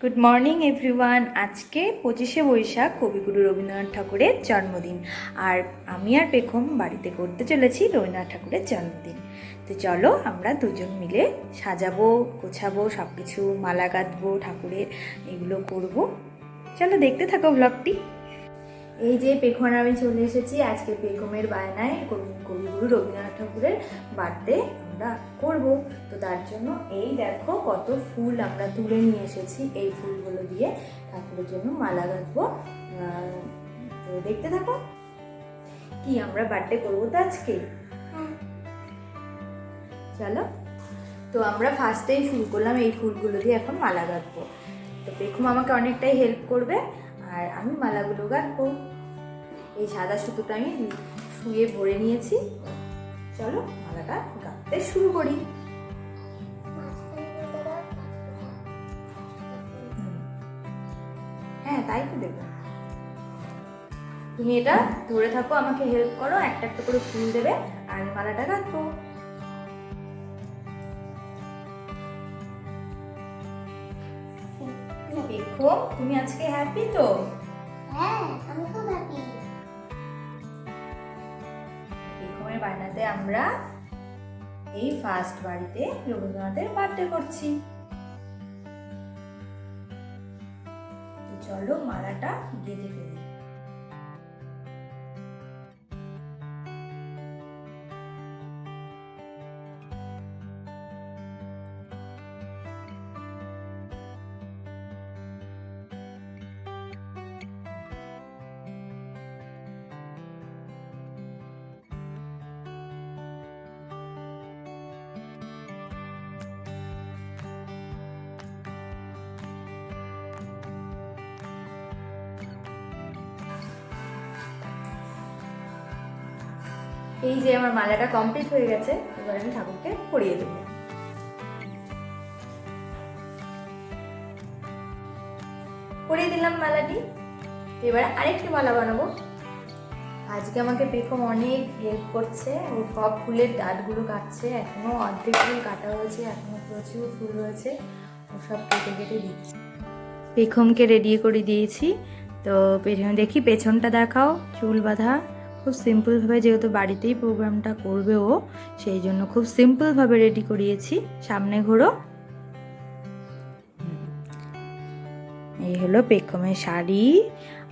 Good morning everyone আজকে পঁচিশে বৈশাখ কবিগুরু রবীন্দ্রনাথ ঠাকুরের জন্মদিন। আর আমি আর পেখম বাড়িতে করতে চলেছি রবীন্দ্রনাথ ঠাকুরের জন্মদিন। তো চলো আমরা দুজন মিলে সাজাবো, গোছাবো সব কিছু মালা গাঁথবো, ঠাকুরের এগুলো করব। চলো দেখতে থাকো ব্লগটি এই যে পেখম আমি চলে এসেছি আজকে পেখমের বায়নায় কবি- কবিগুরু রবীন্দ্রনাথ ঠাকুরের বার্থডে আমরা করব। তো তার জন্য এই দেখো কত ফুল আমরা তুলে নিয়ে এসেছি। এই ফুলগুলো দিয়ে ঠাকুরের জন্য মালা গাঁথবো। তো দেখতে থাকো কি আমরা বার্থডে করব তো আজকে। চলো। তো আমরা ফার্স্টেই শুরু করলাম এই ফুলগুলো দিয়ে এখন মালা গাঁথবো। তো পেখম আমাকে অনেকটাই হেল্প করবে। আর আমি মালাগুলো গাঁথবো এই সাদা সুতোটা আমি শুয়ে ভরে নিয়েছি। চলো মালাটা গাঁথতে শুরু করি। হ্যাঁ তাই তো দেবো তুমি এটা ধরে থাকো, আমাকে হেল্প করো, একটা একটা করে ফুল দেবে, আর আমি মালাটা গাঁথবো। দেখো তুমি আজকে হ্যাপি তো? হ্যাঁ আমি খুব হ্যাপি বেগমের বায়নাতে আমরা এই ফার্স্ট বাড়িতে রবীন্দ্রনাথের বার্থডে করছি। চলো মালাটা গেঁথে ফেলি। এই যে আমার মালাটা কমপ্লিট হয়ে গেছে, এবার আমি ঠাকুরকে পরিয়ে দেবো। পরিয়ে দিলাম মালাটি। এবার আরেকটি মালা বানাবো। আজকে আমাকে পেখম অনেক হেল্প করছে। ও সব ফুলের ডাটগুলো কাটছে। এখনও অর্ধেক ফুল কাটা হয়েছে, এখনও প্রচুর ফুল রয়েছে। ও সব কেটে কেটে দিচ্ছে। পেখমকে রেডি করে দিয়েছি। তো পেছনে দেখি, পেছনটা দেখাও, চুল বাঁধা। খুব সিম্পলভাবে যেহেতু বাড়িতেই প্রোগ্রামটা করবে ও, সেই জন্য খুব সিম্পলভাবে রেডি করিয়েছি। সামনে ঘোরো। এই হলো পেখমের শাড়ি,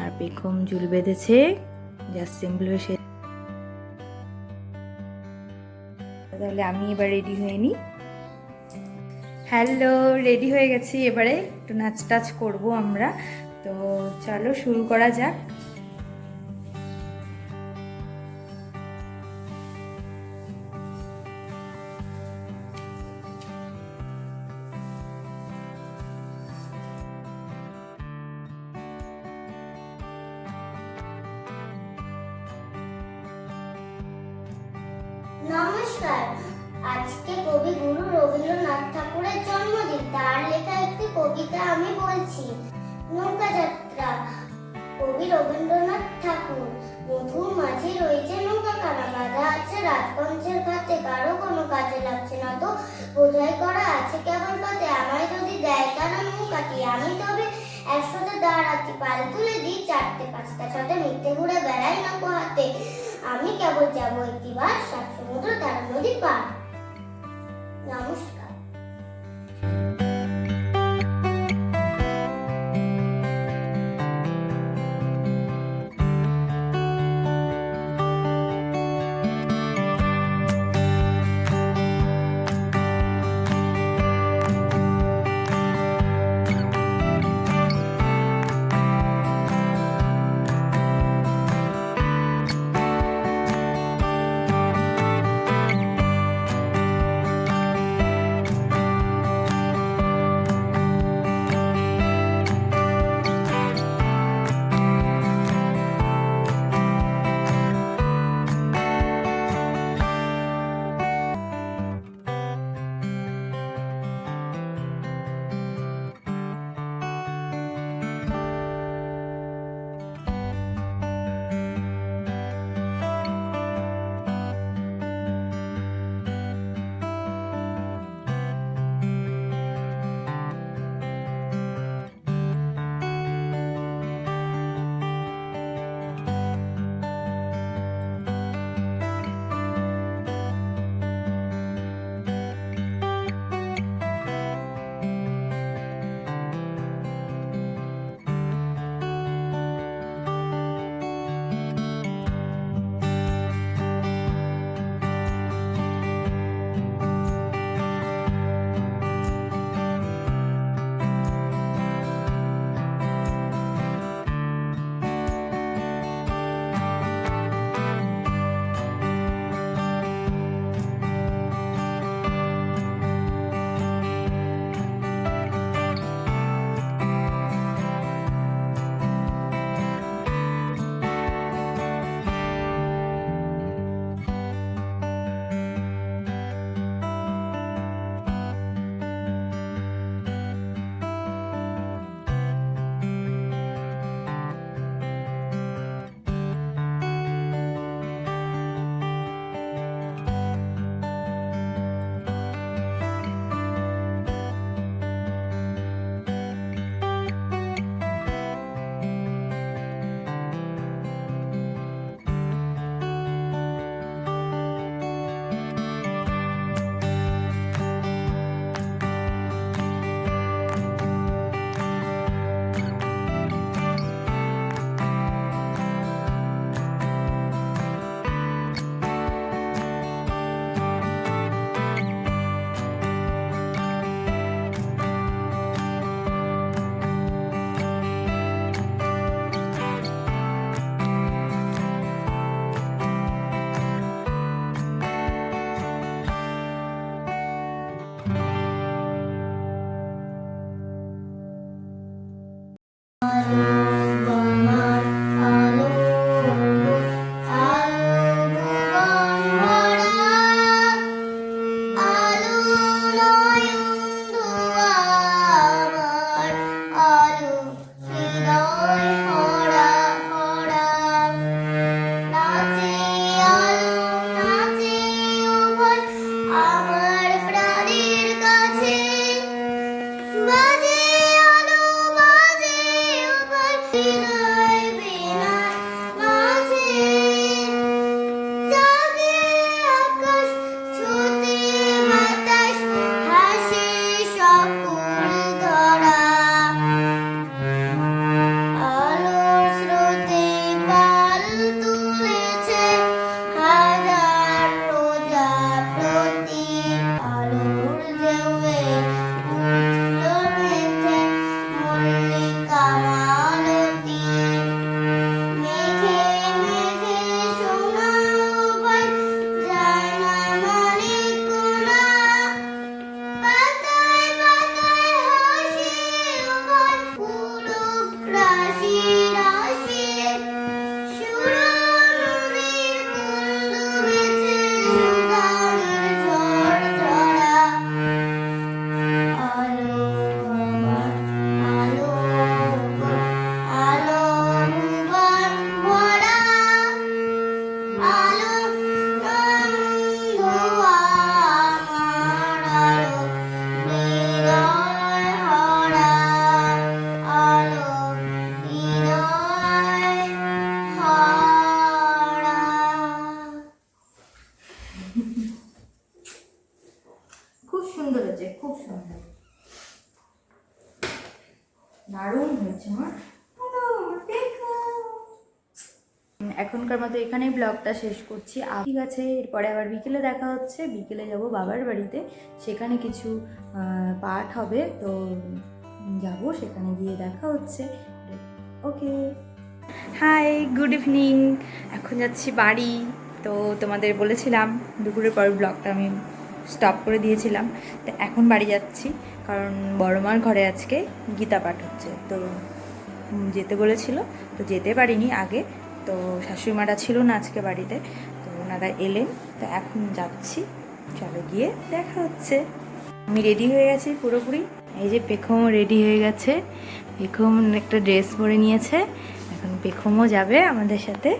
আর পেখম চুল বেঁধেছে। জাস্ট সিম্পলভাবে সে তাহলে আমি এবার রেডি হয়ে নিই হ্যালো, রেডি হয়ে গেছি। এবারে একটু নাচ টাচ করব আমরা। তো চলো শুরু করা যাক। নমস্কার আজকে কবি গুরু রবীন্দ্রনাথ ঠাকুরের জন্মদিন। তার লেখা একটি কবিতা আমি বলছি। নৌকা যাত্রা কবি রবীন্দ্রনাথ ঠাকুর। মধুর মাঝে রয়েছে নৌকা কানা বাঁধা আছে রাজপঞ্চের ঘাটে কারও কোনো কাজে লাগছে না তো। বোঝাই করা আছে কেবল পথে আমায় যদি দেয় তারা নৌকাটি, আমি তবে একসাথে দাঁড়াতে, পাল তুলে দিই চারটে, পাঁচটা ছটে। মিথ্যে ঘুরে বেড়াই না হাতে। আমি কেবল একটি একটিবার সাত সমুদ্র তার নদী পার নমস্কার। এখনকার মতো এখানেই ব্লগটা শেষ করছি। ঠিক আছে, এরপরে আবার বিকেলে দেখা হচ্ছে। বিকেলে যাব বাবার বাড়িতে। সেখানে কিছু পাঠ হবে, তো যাব, সেখানে গিয়ে দেখা হচ্ছে। ওকে। হাই গুড ইভিনিং এখন যাচ্ছি বাড়ি। তো তোমাদের বলেছিলাম, দুপুরের পর ব্লগটা আমি স্টপ করে দিয়েছিলাম। তো এখন বাড়ি যাচ্ছি, কারণ বড়মার ঘরে আজকে গীতা পাঠ হচ্ছে। তো যেতে বলেছিল, তো যেতে পারিনি আগে। তো শাশুড়ি মারা ছিল না আজকে বাড়িতে, তো ওনারা এলেন, তো এখন যাচ্ছি। চলো গিয়ে দেখা হচ্ছে। আমি রেডি হয়ে গেছি পুরোপুরি। এই যে পেখমও রেডি হয়ে গেছে। পেখম একটা ড্রেস পরে নিয়েছে। এখন পেখমও যাবে আমাদের সাথে।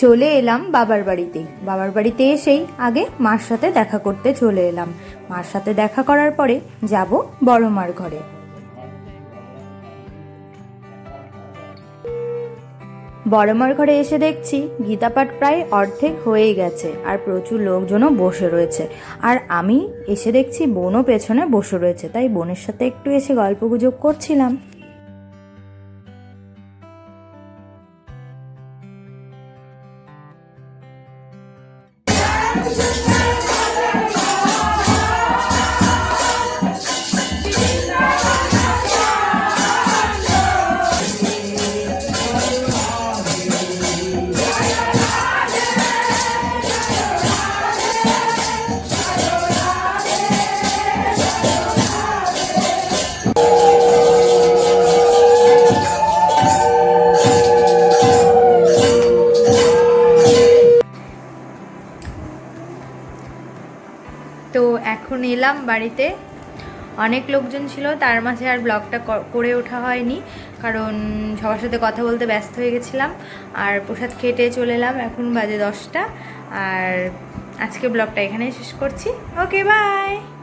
চলে এলাম বাবার বাড়িতে। বাবার বাড়িতে এসেই আগে মার সাথে দেখা করতে চলে এলাম। মার সাথে দেখা করার পরে যাব বড় মার ঘরে। বড় মার ঘরে এসে দেখছি গীতাপাঠ প্রায় অর্ধেক হয়েই গেছে আর প্রচুর লোকজনও বসে রয়েছে। আর আমি এসে দেখছি বোনও পেছনে বসে রয়েছে, তাই বোনের সাথে একটু এসে গল্প গুজব করছিলাম। এখন এলাম বাড়িতে। অনেক লোকজন ছিল, তার মাঝে আর ব্লগটা করে ওঠা হয়নি। কারণ সবার সাথে কথা বলতে ব্যস্ত হয়ে গেছিলাম। আর প্রসাদ খেটে চলে এলাম এখন বাজে দশটা। আর আজকে ব্লগটা এখানেই শেষ করছি। Okay, bye!